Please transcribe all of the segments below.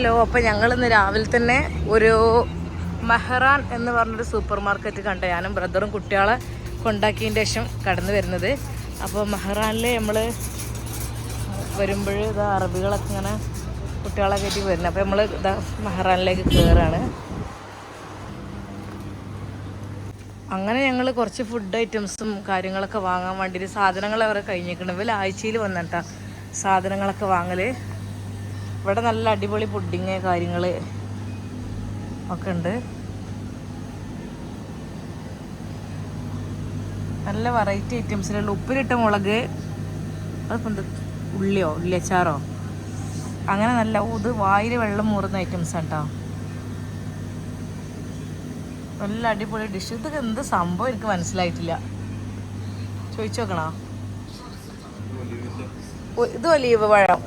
Hello അപ്പോൾ ഞങ്ങൾ ഇന്ന് രാവിലെ തന്നെ ഒരു മെഹ്റാൻ എന്ന് പറഞ്ഞൊരു സൂപ്പർ മാർക്കറ്റ് കണ്ട ഞാനും ബ്രദറും കുട്ടികളെ കൊണ്ടാക്കിയതിന്റെ ശേഷം കടന്നു വരുന്നത്. അപ്പോൾ മെഹ്റാനിൽ നമ്മൾ വരുമ്പോൾ ഇത് അറബികളൊക്കെ ഇങ്ങനെ കുട്ടികളെ കയറ്റി വരുന്നത്. അപ്പോൾ നമ്മൾ ഇതാ മെഹ്റാനിലേക്ക് കയറാണ് അങ്ങനെ ഞങ്ങൾ കുറച്ച് ഫുഡ് ഐറ്റംസും കാര്യങ്ങളൊക്കെ വാങ്ങാൻ വേണ്ടിയിട്ട് സാധനങ്ങൾ അവരെ കഴിഞ്ഞിരിക്കണം ഇവർ ആഴ്ചയിൽ വന്നിട്ടാണ് സാധനങ്ങളൊക്കെ വാങ്ങൽ ഇവിടെ നല്ല അടിപൊളി പുഡിങ് കാര്യങ്ങൾ ഒക്കെ ഉണ്ട്. നല്ല വെറൈറ്റി ഐറ്റംസിലുള്ള ഉപ്പിലിട്ട മുളക് അതിപ്പോൾ എന്ത് ഉള്ളിയോ ഉള്ളിയച്ചാറോ അങ്ങനെ നല്ല ഇത് വായിൽ വെള്ളം മൂറുന്ന ഐറ്റംസ് കേട്ടോ നല്ല അടിപൊളി ഡിഷ് ഇത് എന്ത് സംഭവം എനിക്ക് മനസ്സിലായിട്ടില്ല. ചോദിച്ചു നോക്കണോ? ഇത് ഒലീവ് പഴം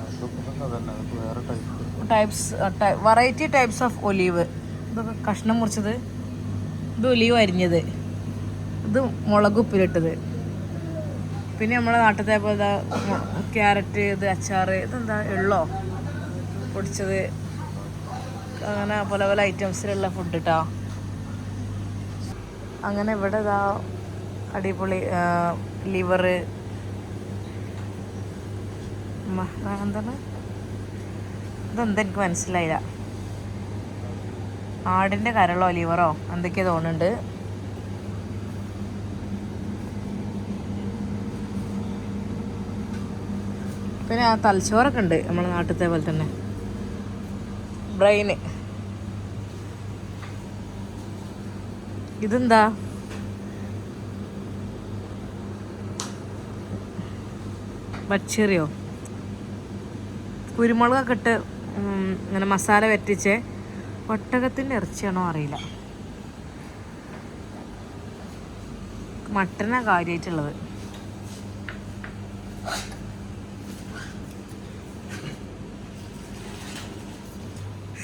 types variety types of olive ഇതൊക്കെ കഷ്ണം മുറിച്ചത്. ഇത് ഒലീവ് അരിഞ്ഞത്. ഇത് മുളക് ഉപ്പിലിട്ടത്. പിന്നെ നമ്മളെ നാട്ടിലത്തെ പോലെ ക്യാരറ്റ് ഇത് അച്ചാർ ഇതെന്താ എള്ളോ പൊടിച്ചത്. അങ്ങനെ പല പല ഐറ്റംസിലുള്ള ഫുഡ് കേട്ടോ അങ്ങനെ ഇവിടെ ഇതാ അടിപൊളി ലിവറ് എന്താണ്? ഇതെന്താ എനിക്ക് മനസ്സിലായില്ല. ആടിന്റെ കരളോ ലിവറോ എന്തൊക്കെയാ തോന്നുന്നുണ്ട്? പിന്നെ ആ തലച്ചോറൊക്കെ ഉണ്ട് നമ്മളെ നാട്ടിലത്തെ പോലെ തന്നെ. ബ്രെയിന്. ഇതെന്താ? പച്ചറിയോ കുരുമുളകൊക്കെ ഇട്ട് ഇങ്ങനെ മസാല വറ്റിച്ച് ഒട്ടകത്തിന്റെ ഇറച്ചിയാണോ അറിയില്ല. മട്ടന കാര്യമായിട്ടുള്ളത്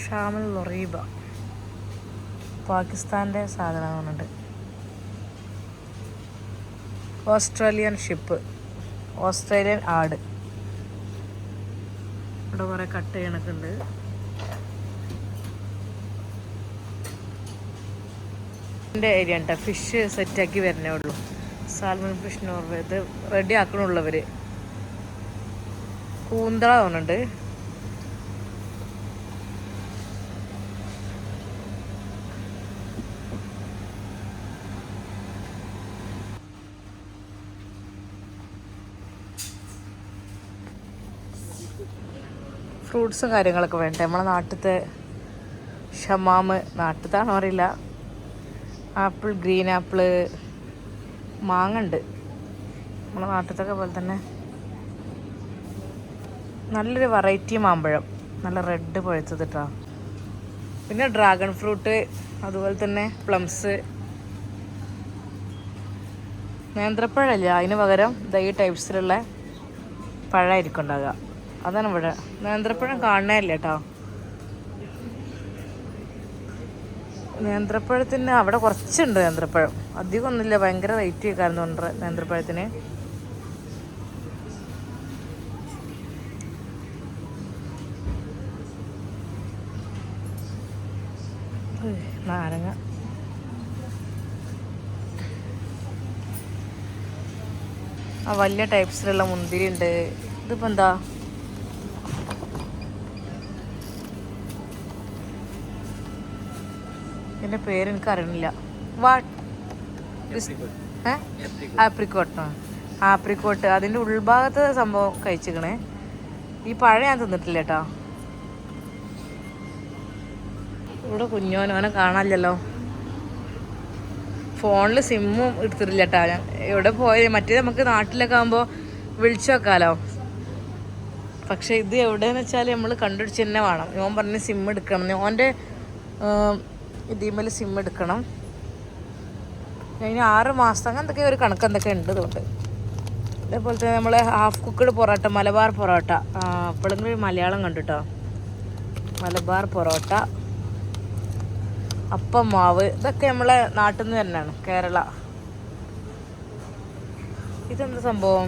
ഷാമൽ ലൊറീബ. പാകിസ്ഥാന്റെ സാധനം തോന്നുന്നുണ്ട് ഓസ്ട്രേലിയൻ ഷിപ്പ്. ഓസ്ട്രേലിയൻ ആട്. ഇവിടെ കുറേ കട്ട് ചെയ്യണൊക്കെ ഉണ്ട്. എന്റെ ഏരിയ കേട്ടോ ഫിഷ് സെറ്റാക്കി വരണേ ഉള്ളൂ. സാൽമൺ ഫിഷ് നോർവേ ഇത് റെഡി ആക്കണുള്ളവർ കൂന്തള തോന്നുന്നുണ്ട്. ഫ്രൂട്ട്സും കാര്യങ്ങളൊക്കെ വേണ്ടേ? നമ്മളെ നാട്ടിലത്തെ ഷമാമ് നാട്ടിലത്താണോ അറിയില്ല. ആപ്പിൾ ഗ്രീൻ ആപ്പിൾ മാങ്ങ ഉണ്ട് നമ്മളെ നാട്ടിലത്തൊക്കെ പോലെ തന്നെ നല്ലൊരു വെറൈറ്റി മാമ്പഴം. നല്ല റെഡ് പഴുത്തത് കേട്ടോ പിന്നെ ഡ്രാഗൺ ഫ്രൂട്ട് അതുപോലെ തന്നെ പ്ലംസ് നേന്ത്രപ്പഴമല്ല അതിന് പകരം ദൈ ടൈപ്സിലുള്ള പഴമായിരിക്കും ഉണ്ടാകുക അതാണ് ഇവിടെ. നേന്ത്രപ്പഴം കാണണേല്ല കേട്ടോ നേന്ത്രപ്പഴത്തിന് അവിടെ കുറച്ചുണ്ട് നേന്ത്രപ്പഴം. അധികം ഒന്നുമില്ല. ഭയങ്കര റേറ്റ് കേൾക്കാറുണ്ട് ഉണ്ട് നേന്ത്രപ്പഴത്തിന്. നാരങ്ങ. ആ വലിയ ടൈപ്സിലുള്ള മുന്തിരി ഉണ്ട് ഇതിപ്പോ എന്താ? ഇതിന്റെ പേര് എനിക്ക് അറിയണില്ല. വാട്ട്? ആപ്രിക്കോട്ട്. ആപ്രിക്കോട്ട്. അതിന്റെ ഉൾഭാഗത്തെ സംഭവം കഴിച്ചിക്കണേ ഈ പഴം ഞാൻ തിന്നിട്ടില്ല കേട്ടോ. ഇവിടെ കുഞ്ഞോനും അവനെ കാണാനില്ലല്ലോ. ഫോണിൽ സിമ്മും എടുത്തിട്ടില്ല കേട്ടോ ഞാൻ. എവിടെ പോയത് മറ്റേ നമുക്ക് നാട്ടിലൊക്കെ ആകുമ്പോൾ വിളിച്ചു വെക്കാലോ. പക്ഷെ ഇത് എവിടെയെന്ന് വെച്ചാൽ നമ്മൾ കണ്ടുപിടിച്ച് തന്നെ വേണം. ഞാൻ പറഞ്ഞ് സിം എടുക്കണം. ഓന്റെ ഇതിമേൽ സിം എടുക്കണം. അതിന് ആറ് മാസം എന്തൊക്കെ ഒരു കണക്ക് എന്തൊക്കെ ഉണ്ട് ഇതുകൊണ്ട്. അതേപോലെ തന്നെ നമ്മൾ ഹാഫ് കുക്കഡ് പൊറോട്ട മലബാർ പൊറോട്ട. അപ്പോഴെങ്കിലും മലയാളം കണ്ടുട്ടോ. മലബാർ പൊറോട്ട അപ്പം മാവ് ഇതൊക്കെ നമ്മളെ നാട്ടിൽ നിന്ന് തന്നെയാണ് കേരള. ഇതെന്താ സംഭവം?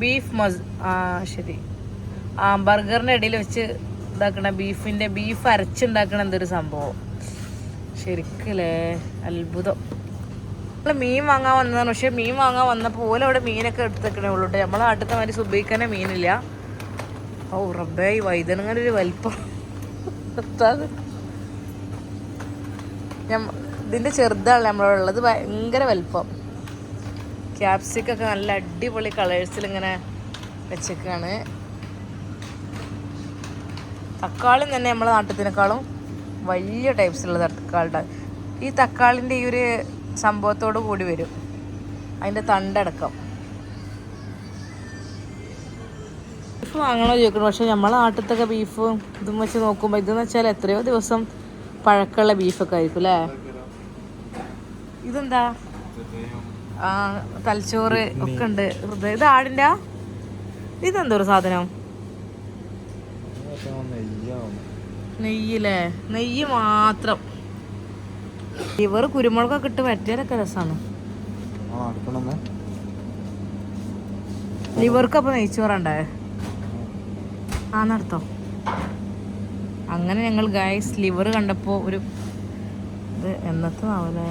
ബീഫ് മസ് ആ ശരി. ആ ബർഗറിന്റെ ഇടയിൽ വെച്ച് ഇതാക്കണ ബീഫിന്റെ ബീഫ് അരച്ചുണ്ടാക്കണ എന്തൊരു സംഭവം. ശരിക്കല്ലേ? അത്ഭുതം. നമ്മൾ മീൻ വാങ്ങാൻ വന്നതാണ്. പക്ഷെ മീൻ വാങ്ങാൻ വന്നപ്പോൾ ഓല അവിടെ മീനൊക്കെ എടുത്തേക്കണേ ഉള്ളൂ കേട്ടോ നമ്മളെ നാട്ടിലത്തെ മാതിരി സുബൈക്കന്നെ മീനില്ല. ഓ റബ്ബേ ഈ വൈതനങ്ങനെ ഒരു വലിപ്പം. ഇതിന്റെ ചെറുതാണ് നമ്മളവിടെ ഉള്ളത്. ഭയങ്കര വലിപ്പം. ക്യാപ്സിക്കൊക്കെ നല്ല അടിപൊളി കളേഴ്സിൽ ഇങ്ങനെ വെച്ചേക്കാണ്. തക്കാളി തന്നെ നമ്മളെ നാട്ടിലത്തിനേക്കാളും വലിയ ടൈപ്സ് ഉള്ള തക്കാളിയുടെ. ഈ തക്കാളിന്റെ ഈ ഒരു സംഭവത്തോട് കൂടി വരും. അതിന്റെ തണ്ടടക്കം. ബീഫ് വാങ്ങണോ ചോദിക്കണം പക്ഷേ നമ്മളെ നാട്ടിലത്തൊക്കെ ബീഫ് ഇതും വെച്ച് നോക്കുമ്പോൾ ഇതെന്ന് വെച്ചാൽ എത്രയോ ദിവസം പഴക്കമുള്ള ബീഫൊക്കെ ആയിരിക്കും അല്ലേ? ഇതെന്താ? തലച്ചോറ് ഒക്കെ ഉണ്ട്. ഇത് ആടിന്റെ ഇതെന്തോ ഒരു സാധനം. നെയ്യില്ലേ നെയ്യ് മാത്രം. ഇവർ കുരുമുളകൊക്കെ ഇട്ട് വറ്റിയാലൊക്കെ രസമാണ് ഇവർക്ക് അപ്പൊ നെയ്ച്ചോറുണ്ടേ? ആ നടത്തോ അങ്ങനെ ഞങ്ങൾ ഗൈസ് ലിവർ കണ്ടപ്പോൾ ഒരു ഇത് എന്നത്തതാവല്ലേ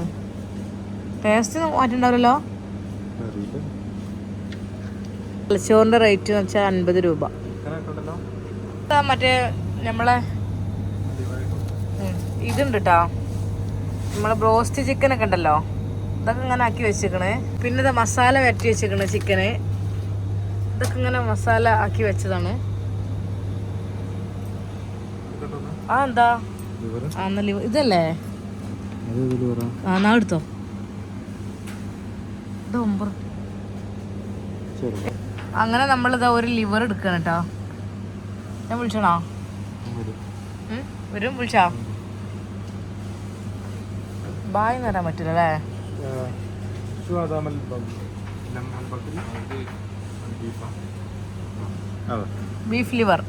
ടേസ്റ്റ് മാറ്റുണ്ടാവില്ലല്ലോ? തലച്ചോറിന്റെ റേറ്റ് എന്ന് വെച്ചാൽ അൻപത് രൂപ. മറ്റേ നമ്മളെ ഇതുണ്ട് കേട്ടോ നമ്മളെ ബ്രോസ്റ്റ് ചിക്കൻ ഒക്കെ ഉണ്ടല്ലോ. ഇതൊക്കെ ഇങ്ങനെ ആക്കി വെച്ചേക്കണ്. പിന്നെ ഇത് മസാല വരട്ടി വെച്ചേക്കണ് ചിക്കന്. ഇതൊക്കെ ഇങ്ങനെ മസാല ആക്കി വെച്ചതാണ്. ആ എന്താ? ആ എന്നാ ഇതല്ലേ? ആ നാ എടുത്തോ. ഇത് ഒമ്പത്. അങ്ങനെ നമ്മളിതാ ഒരു ലിവർ എടുക്കണം കേട്ടോ ഞാൻ വിളിച്ചോണോ? വരും. വിളിച്ചാ? ബായ് എന്ന് പറയാൻ പറ്റില്ല അല്ലേ? ബീഫ്. ലിവർ.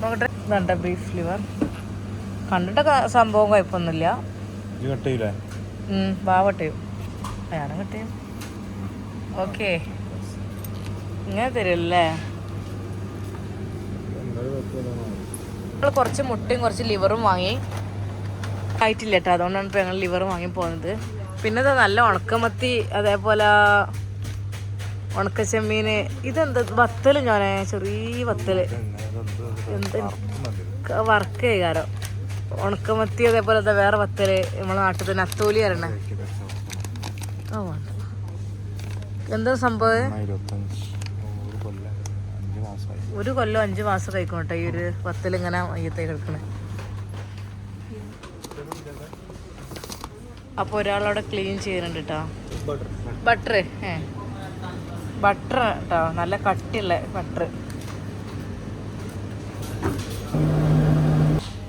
നോക്കട്ടെ. Beef liver. കണ്ടിട്ട് സംഭവം കുഴപ്പമൊന്നുമില്ല. ബാവട്ടയും അയാളും കിട്ടയും ഓക്കെ. ഇങ്ങനെ തരുമല്ലേ കുറച്ച് മുട്ടയും കുറച്ച് ലിവറും വാങ്ങി. ആയിട്ടില്ല കേട്ടോ അതുകൊണ്ടാണ് ഇപ്പോൾ ഞങ്ങൾ ലിവർ വാങ്ങി പോകുന്നത് പിന്നെ ഇത് നല്ല ഉണക്കമത്തി അതേപോലെ ഉണക്കച്ചെമ്മീന്. ഇതെന്താ? വത്തൽ ഞാനേ ചെറിയ വത്തൽ എന്ത്? വർക്ക് ചെയ്യാറോ ഉണക്കമത്തി അതേപോലെ എന്താ വേറെ വത്തൽ നമ്മളെ നാട്ടിൽ തന്നെ അത്തോലി അറിയണേ ഓ വേണ്ട. എന്താ സംഭവം? ഒരു കൊല്ലം അഞ്ച് മാസം കഴിക്കും കേട്ടോ ഈ ഒരു വത്തൽ ഇങ്ങനെ മയ്യത്തേ കിടക്കണേ. അപ്പോൾ ഒരാളവിടെ ക്ലീൻ ചെയ്യുന്നുണ്ട് കേട്ടോ ബട്ടർ ഏ. ബട്ടർ കേട്ടോ നല്ല കട്ടിയുള്ള ബട്ടർ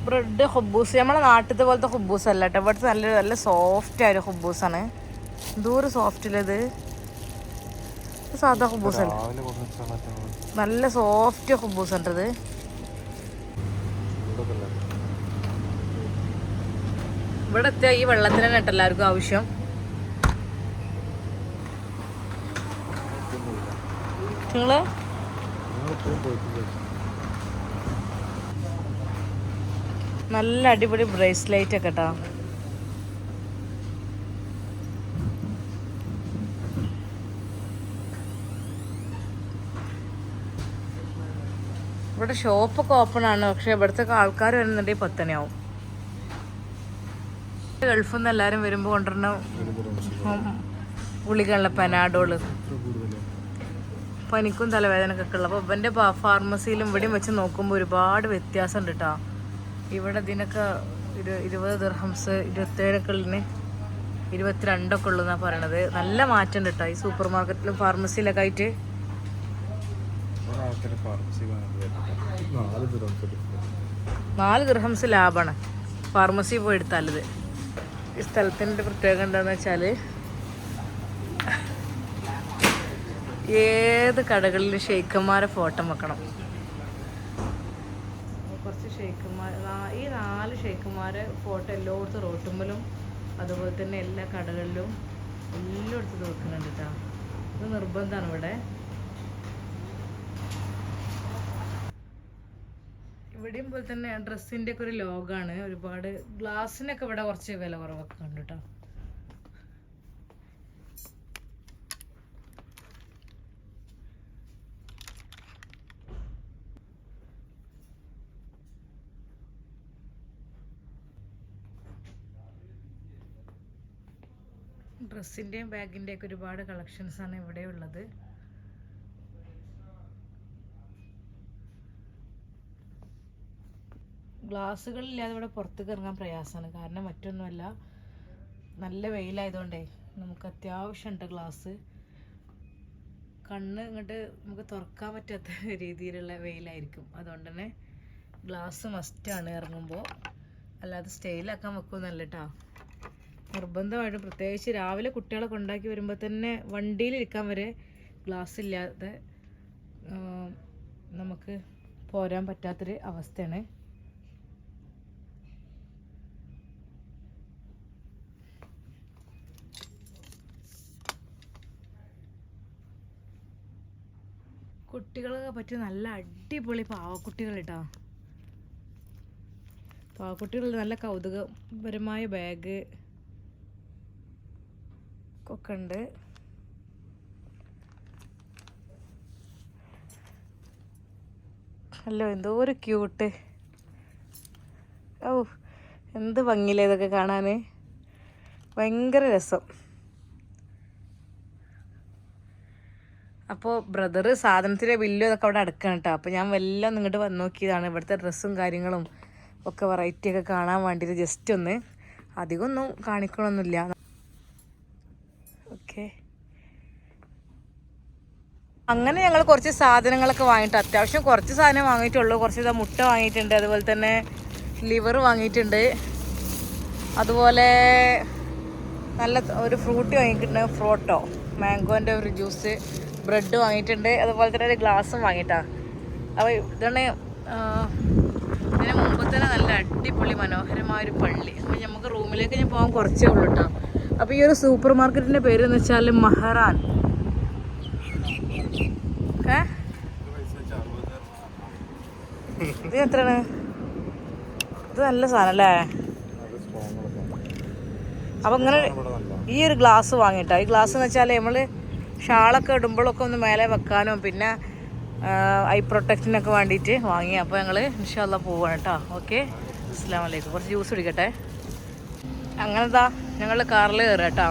ബ്രെഡ് ഹുബൂസ് നമ്മളെ നാട്ടിലത്തെ പോലത്തെ ഹുബൂസ് അല്ല കേട്ടോ ഇവിടുത്തെ നല്ല നല്ല സോഫ്റ്റ് ആയ ഒരു ഹുബൂസാണ് എന്തോരം സോഫ്റ്റിലത് സാധാ ഹുബൂസ് അല്ല. നല്ല സോഫ്റ്റ് ഹുബൂസ് ഉണ്ടത് ഇവിടെ എത്തിയ ഈ വെള്ളത്തിന് കേട്ടോ എല്ലാവർക്കും ആവശ്യം. നിങ്ങൾ? നല്ല അടിപൊളി ബ്രേസ്ലൈറ്റ് ഒക്കെ കേട്ടോ. ഇവിടെ ഷോപ്പൊക്കെ ഓപ്പൺ ആണ് പക്ഷെ ഇവിടുത്തെ ആൾക്കാർ വരുന്നുണ്ടെങ്കിൽ പത്തണിയാവും ഗൾഫിൽ നിന്ന് എല്ലാവരും വരുമ്പോൾ കൊണ്ടുവരുന്ന ഗുളികളുടെ പെനാഡോൾ. പനിക്കും തലവേദനക്കൊക്കെ ഉള്ള അപ്പോൾ ഇവന്റെ ഫാർമസിയിലും ഇവിടെയും വെച്ച് നോക്കുമ്പോൾ ഒരുപാട് വ്യത്യാസം ഉണ്ട് കേട്ടോ ഇവിടെ ഇതിനൊക്കെ ഒരു ഇരുപത് ദിർഹംസ് ഇരുപത്തേഴൊക്കെ ഉള്ളിന് ഇരുപത്തിരണ്ടൊക്കെ ഉള്ളു എന്നാണ് പറയണത്. നല്ല മാറ്റം ഉണ്ട് കേട്ടോ ഈ സൂപ്പർ മാർക്കറ്റിലും ഫാർമസിയിലൊക്കെ ആയിട്ട് നാല് ദിർഹംസ് ലാഭാണ് ഫാർമസി പോയി എടുത്താലത് ഈ സ്ഥലത്തിന്റെ പ്രത്യേകത എന്താണെന്ന് വെച്ചാൽ ഏത് കടകളിലും ഷെയ്ക്കന്മാരെ ഫോട്ടോ വെക്കണം. കുറച്ച് ഷെയ്ക്കന്മാർ ഈ നാല് ഷെയ്ക്കന്മാരെ ഫോട്ടോ എല്ലായിടത്തും റോട്ടുമ്പലും അതുപോലെ തന്നെ എല്ലാ കടകളിലും എല്ലായിടത്തും വെക്കുന്നുണ്ട് കേട്ടോ ഇത് നിർബന്ധമാണ് ഇവിടെ. ഇവിടെയും പോലെ തന്നെ ഡ്രസ്സിന്റെ ഒക്കെ ഒരു ലോഗാണ്. ഒരുപാട് ഗ്ലാസ്സിനൊക്കെ ഇവിടെ കുറച്ച് വില കുറവൊക്കെ ഉണ്ട് കേട്ടോ ഡ്രസ്സിന്റെയും ബാഗിന്റെയൊക്കെ ഒരുപാട് കളക്ഷൻസ് ആണ് ഇവിടെ ഉള്ളത് ഗ്ലാസ്സുകളില്ലാതെ ഇവിടെ പുറത്തേക്ക് ഇറങ്ങാൻ പ്രയാസമാണ്. കാരണം മറ്റൊന്നുമല്ല നല്ല വെയിലായതുകൊണ്ടേ നമുക്ക് അത്യാവശ്യമുണ്ട് ഗ്ലാസ്. കണ്ണ് ഇങ്ങോട്ട് നമുക്ക് തുറക്കാൻ പറ്റാത്ത രീതിയിലുള്ള വെയിലായിരിക്കും. അതുകൊണ്ട് തന്നെ ഗ്ലാസ് മസ്റ്റാണ് ഇറങ്ങുമ്പോൾ. അല്ലാതെ സ്റ്റൈലാക്കാൻ വെക്കുമെന്നല്ല കേട്ടോ നിർബന്ധമായിട്ടും പ്രത്യേകിച്ച് രാവിലെ കുട്ടികളെ കൊണ്ടാക്കി വരുമ്പോൾ തന്നെ വണ്ടിയിലിരിക്കാൻ വരെ ഗ്ലാസ് ഇല്ലാതെ നമുക്ക് പോരാൻ പറ്റാത്തൊരു അവസ്ഥയാണ്. കുട്ടികളൊക്കെ പറ്റിയ നല്ല അടിപൊളി പാവക്കുട്ടികൾ കേട്ടോ പാവക്കുട്ടികൾ നല്ല കൗതുകപരമായ ബാഗ് ഒക്കെ ഉണ്ട്. അല്ലോ എന്തോ ഒരു ക്യൂട്ട് ഓ എന്ത് ഭംഗിയില്ലേ ഇതൊക്കെ കാണാൻ ഭയങ്കര രസം. അപ്പോൾ ബ്രദർ സാധനത്തിന്റെ ബില്ലും ഇതൊക്കെ അവിടെ അടുക്കണം കേട്ടോ അപ്പോൾ ഞാൻ വല്ലതും ഇങ്ങോട്ട് വന്ന് നോക്കിയതാണ് ഇവിടുത്തെ ഡ്രസ്സും കാര്യങ്ങളും ഒക്കെ വെറൈറ്റി ഒക്കെ കാണാൻ വേണ്ടിയിട്ട് ജസ്റ്റ് ഒന്ന് അധികമൊന്നും കാണിക്കണമൊന്നുമില്ല ഓക്കെ അങ്ങനെ ഞങ്ങൾ കുറച്ച് സാധനങ്ങളൊക്കെ വാങ്ങിയിട്ട് അത്യാവശ്യം കുറച്ച് സാധനം വാങ്ങിയിട്ടുള്ളൂ. കുറച്ച് മുട്ട വാങ്ങിയിട്ടുണ്ട്. അതുപോലെ തന്നെ ലിവർ വാങ്ങിയിട്ടുണ്ട്. അതുപോലെ നല്ല ഒരു ഫ്രൂട്ട് വാങ്ങിയിട്ടുണ്ട്. ഫ്രോട്ടോ മാംഗോന്റെ ഒരു ജ്യൂസ് ബ്രെഡ് വാങ്ങിയിട്ടുണ്ട്. അതുപോലെ തന്നെ ഒരു ഗ്ലാസ്സും വാങ്ങിയിട്ടാ. അപ്പോൾ ഇതാണ് ഇതിന് മുമ്പ് തന്നെ നല്ല അടിപൊളി മനോഹരമായ ഒരു പള്ളി. അപ്പോൾ നമുക്ക് റൂമിലേക്ക് ഞാൻ പോകാൻ കുറച്ചേ ഉള്ളൂ കേട്ടോ അപ്പോൾ ഈ ഒരു സൂപ്പർ മാർക്കറ്റിന്റെ പേര് എന്ന് വെച്ചാൽ മഹറാൻ. ഇത് എത്രയാണ്? ഇത് നല്ല സാധനം അല്ലേ അപ്പം ഇങ്ങനെ ഈ ഒരു ഗ്ലാസ് വാങ്ങിയിട്ടാണ് ഈ ഗ്ലാസ് എന്ന് വെച്ചാൽ നമ്മൾ ഷാളൊക്കെ ഇടുമ്പോഴൊക്കെ ഒന്ന് മേലെ വെക്കാനും പിന്നെ ഐ പ്രൊട്ടക്ഷനൊക്കെ വേണ്ടിയിട്ട് വാങ്ങി. അപ്പോൾ ഞങ്ങൾ ഇൻഷാല്ല പോവാണ് കേട്ടോ ഓക്കെ? അസ്സാം വലൈക്കും കുറച്ച് ജ്യൂസ് കുടിക്കട്ടെ. അങ്ങനെതാ ഞങ്ങൾ കാറിൽ കയറാം കേട്ടോ